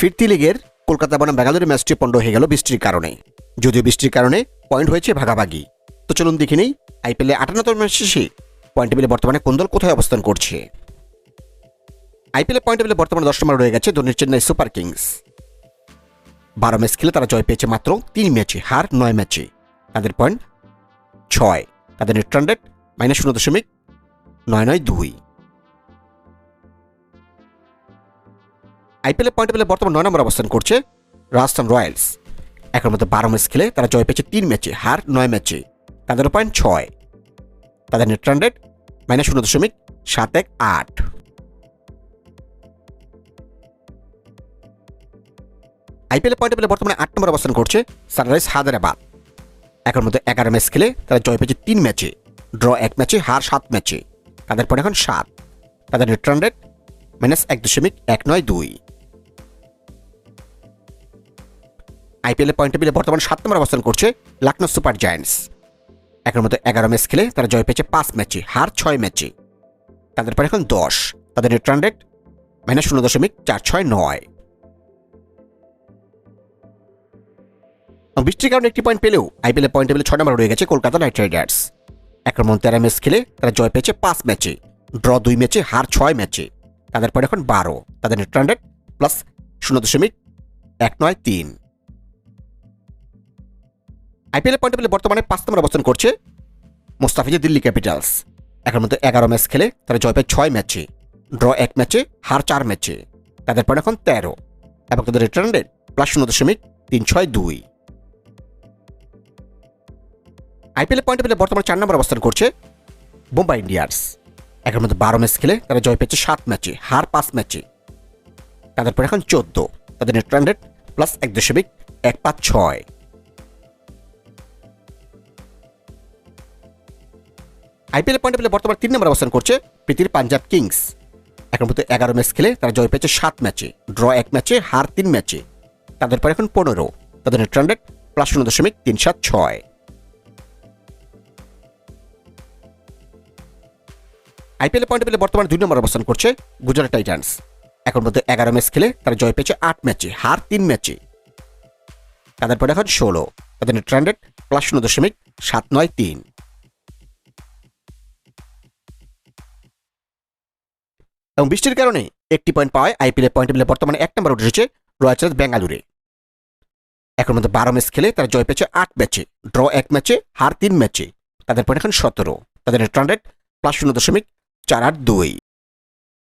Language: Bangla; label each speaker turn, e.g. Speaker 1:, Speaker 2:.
Speaker 1: ফিরতি লিগের কলকাতা বনাম বেঙ্গালুরু ম্যাচটি পণ্ড হয়ে গেল বৃষ্টির কারণে। যদিও বৃষ্টির কারণে পয়েন্ট হয়েছে ভাগাভাগি। তো চলুন দেখে নেই আইপিএলে আটান্নতম ম্যাচ শেষে পয়েন্ট টেবিলে বর্তমানে কোন দল কোথায় অবস্থান করছে? আইপিএলে পয়েন্ট টেবিলে বর্তমানে দশ নম্বর রয়ে গেছে ধোনির চেন্নাই সুপার কিংস। বারো ম্যাচ খেলে তারা জয় পেয়েছে মাত্র তিন ম্যাচে হার নয় ম্যাচে তাদের পয়েন্ট ছয়। তাদের নেট রান রেট মাইনাস শূন্য দশমিক নয় নয় দুই। আইপিএলে পয়েন্ট টেবিলে বর্তমান নয় নম্বর অবস্থান করছে রাজস্থান রয়্যালস। এখন মধ্যে বারো ম্যাচ খেলে তারা জয় পেয়েছে তিন ম্যাচে, হার নয় ম্যাচে। তাদের পয়েন্ট ছয়। তাদের নেট রান রেট মাইনাস শূন্য দশমিক সাত এক আট। আইপিএল পয়েন্ট টেবিলে বর্তমানে আট নম্বর অবস্থান করছে সানরাইজ হায়দ্রাবাদ। এখন মধ্যে এগারো ম্যাচ খেলে তারা জয় পেয়েছে তিন ম্যাচে, ড্র এক ম্যাচে, হার সাত ম্যাচে। তাদের পয়েন্ট এখন সাত। তাদের নেট রান রেট মাইনাস এক দশমিক এক নয় দুই। আইপিএল পয়েন্ট টেবিলে বর্তমানে সাত নম্বর অবস্থান করছে লখনৌ সুপার জায়ান্টস। এখন মধ্যে এগারো ম্যাচ খেলে তারা জয় পেয়েছে পাঁচ ম্যাচে, হার ছয় ম্যাচে। তাদের পর এখন দশ। তাদের নেট রান রেট মাইনাস শূন্য দশমিক চার ছয় নয়। বৃষ্টির কারণে একটি পয়েন্ট পেলেও আইপিএল পয়েন্ট টেবিলে ছয় নম্বর রয়ে গেছে কলকাতা নাইট রাইডার্স। মধ্যে তেরো ম্যাচ খেলে তারা জয় পেয়েছে পাঁচ ম্যাচে, ড্র দুই ম্যাচে, হার ছয় ম্যাচে। তাদের পর এখন বারো। তাদের নেট রান রেট প্লাস শূন্য দশমিক এক নয় তিন। আইপিএল পয়েন্ট টেবিলে বর্তমানে পাঁচ নম্বর অবস্থান করছে মোস্তাফিজের দিল্লি ক্যাপিটালস। এখন মধ্যে এগারো ম্যাচ খেলে তারা জয় পায় ছয় ম্যাচে, ড্র এক ম্যাচে, হার চার ম্যাচে। তাদের পয়েন্ট এখন তেরো এবং তাদের রিটার্ন রেট প্লাস শূন্য দশমিক তিন ছয় দুই। আইপিএল পয়েন্ট টেবিলে বর্তমানে চার নম্বর অবস্থান করছে বোম্বাই ইন্ডিয়ান্স। এখন মধ্যে বারো ম্যাচ খেলে তারা জয় পেয়েছে সাত ম্যাচে, হার পাঁচ ম্যাচে। তাদের পর এখন চোদ্দ, তাদের নেট রান রেট প্লাস এক দশমিক এক পাঁচ ছয়। আইপিএল পয়েন্ট টেবিলে বর্তমানে তিন নম্বর অবস্থান করছে প্রীতির পাঞ্জাব কিংস। এখন মধ্যে এগারো ম্যাচ খেলে তারা জয় পেয়েছে সাত ম্যাচে ড্র এক ম্যাচে হার তিন ম্যাচে তাদের পর এখন পনেরো। তাদের নেট প্লাস শূন্য দশমিক তিন সাত ছয়। আইপিএল পয়েন্ট টেবিলে বর্তমানে দুই নম্বর অবস্থান করছে গুজরাট টাইটান্স। এখন মধ্যে এগারো ম্যাচ খেলে তারা জয় পেয়েছে আট ম্যাচে হার তিন ম্যাচে তাদের পরে এখন ষোলো। তাদের নেট রান প্লাস শূন্য দশমিক সাত নয় তিন। এবং বৃষ্টির কারণে একটি পয়েন্ট পাওয়ায় আইপিএল পয়েন্ট টেবিলে বর্তমানে এক নম্বর উঠে এসেছে রয়্যাল চ্যালেঞ্জ বেঙ্গালুরে এখন মধ্যে বারো ম্যাচ খেলে তারা জয় পেয়েছে আট ম্যাচে ড্র এক ম্যাচে হার তিন ম্যাচে তাদের পয়েন্ট এখন সতেরো। তাদের নেট রেট প্লাস শূন্য দশমিক চার আট দুই।